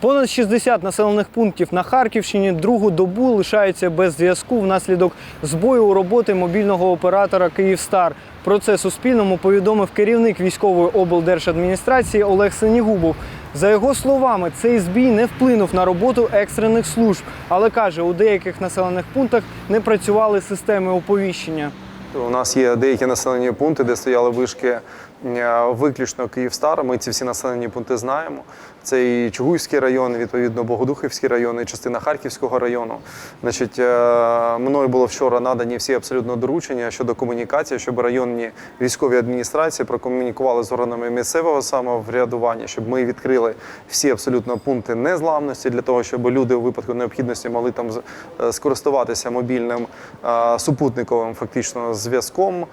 Понад 60 населених пунктів на Харківщині другу добу лишаються без зв'язку внаслідок збою у роботи мобільного оператора Київстар. Про це Суспільному повідомив керівник військової облдержадміністрації Олег Синігубов. За його словами, цей збій не вплинув на роботу екстрених служб, але каже, у деяких населених пунктах не працювали системи оповіщення. У нас є деякі населені пункти, де стояли вишки виключно Київстар. Ми ці всі населені пункти знаємо. Це і Чугуйський район, відповідно, Богодухівський район, і частина Харківського району. Значить, е, мною було вчора надані всі абсолютно доручення щодо комунікації, щоб районні військові адміністрації прокомунікували з органами місцевого самоврядування, щоб ми відкрили всі абсолютно пункти незламності для того, щоб люди у випадку необхідності могли там е, скористуватися мобільним е, супутниковим фактично зв'язком,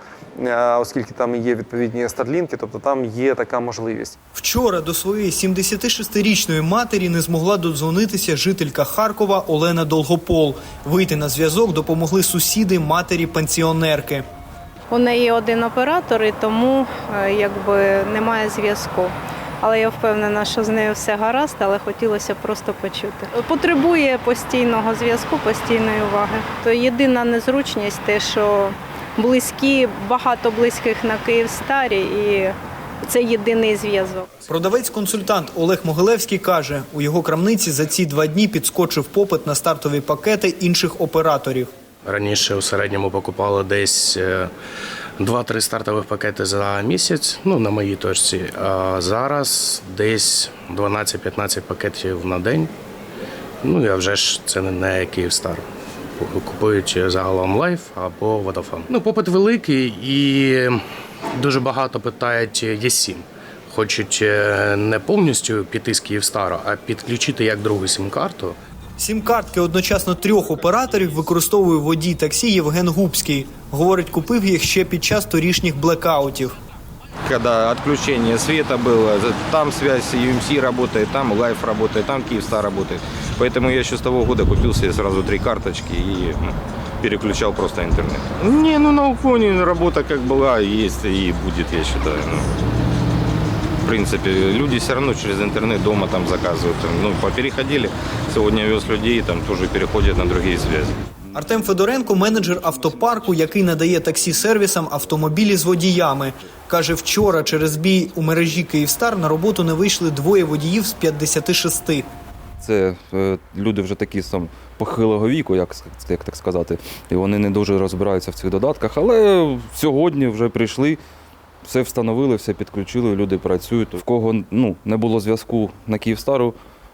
е, оскільки там є відповідні старлінки, тобто там є така можливість. Вчора до своєї 76-річної матері не змогла додзвонитися жителька Харкова Олена Долгопол. Вийти на зв'язок допомогли сусіди матері пенсіонерки. У неї один оператор, і тому е, якби немає зв'язку. Але я впевнена, що з нею все гаразд, але хотілося просто почути. Потребує постійного зв'язку, постійної уваги. То єдина незручність те, що близькі, багато близьких на Київстарі, і це єдиний зв'язок. Продавець-консультант Олег Могилевський каже, у його крамниці за ці два дні підскочив попит на стартові пакети інших операторів. Раніше у середньому покупали десь е, 2-3 стартових пакети за місяць, ну на моїй точці. А зараз десь 12-15 пакетів на день. Ну і вже ж це не- не Київстар. Купують загалом лайф або Vodafone. Ну, попит великий і дуже багато питають ЄСІМ. Хочуть е, не повністю піти з Київстару, а підключити як другу сім-карту. Сім-картки одночасно трьох операторів використовує водій таксі Євген Губський. Говорить, купив їх ще під час торішніх блекаутів. когда отключение света было, там связь UMC работает, там Life работает, там Киевстар работает. Поэтому я еще с того года купил себе сразу три карточки и ну, переключал просто интернет. Не, ну на уклоне работа как была, есть и будет, я считаю. ну. в принципе, люди все равно через интернет дома там заказывают. там, Ну, попереходили. Сегодня вез людей, там тоже переходят на другие связи. Артем Федоренко менеджер автопарку, який надає таксі сервісам автомобілі з водіями. Каже, вчора через бій у мережі Київстар на роботу не вийшли двоє водіїв з 56. Це е, люди вже такі сам похилого віку, як, як так сказати, і вони не дуже розбираються в цих додатках. Але сьогодні вже прийшли, все встановили, все підключили, люди працюють. В кого ну, не було зв'язку на Київстару,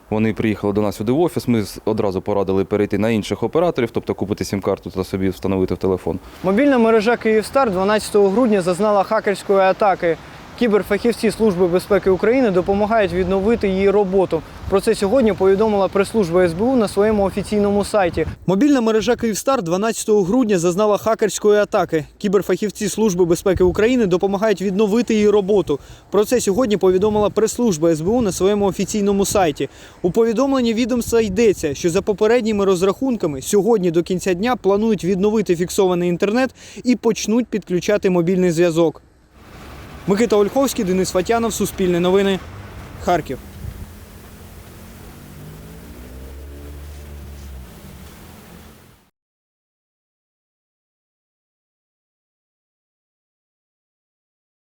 вони приїхали до нас сюди в офіс. Ми одразу порадили перейти на інших операторів, тобто купити сім-карту та собі встановити в телефон. Мобільна мережа Київстар 12 грудня зазнала хакерської атаки. Кіберфахівці Служби безпеки України допомагають відновити її роботу. Про це сьогодні повідомила прес-служба СБУ на своєму офіційному сайті. Мобільна мережа Київстар 12 грудня зазнала хакерської атаки. Кіберфахівці Служби безпеки України допомагають відновити її роботу. Про це сьогодні повідомила прес-служба СБУ на своєму офіційному сайті. У повідомленні відомства йдеться, що за попередніми розрахунками сьогодні до кінця дня планують відновити фіксований інтернет і почнуть підключати мобільний зв'язок. Микита Ольховський, Денис Фатянов, Суспільне новини, Харків.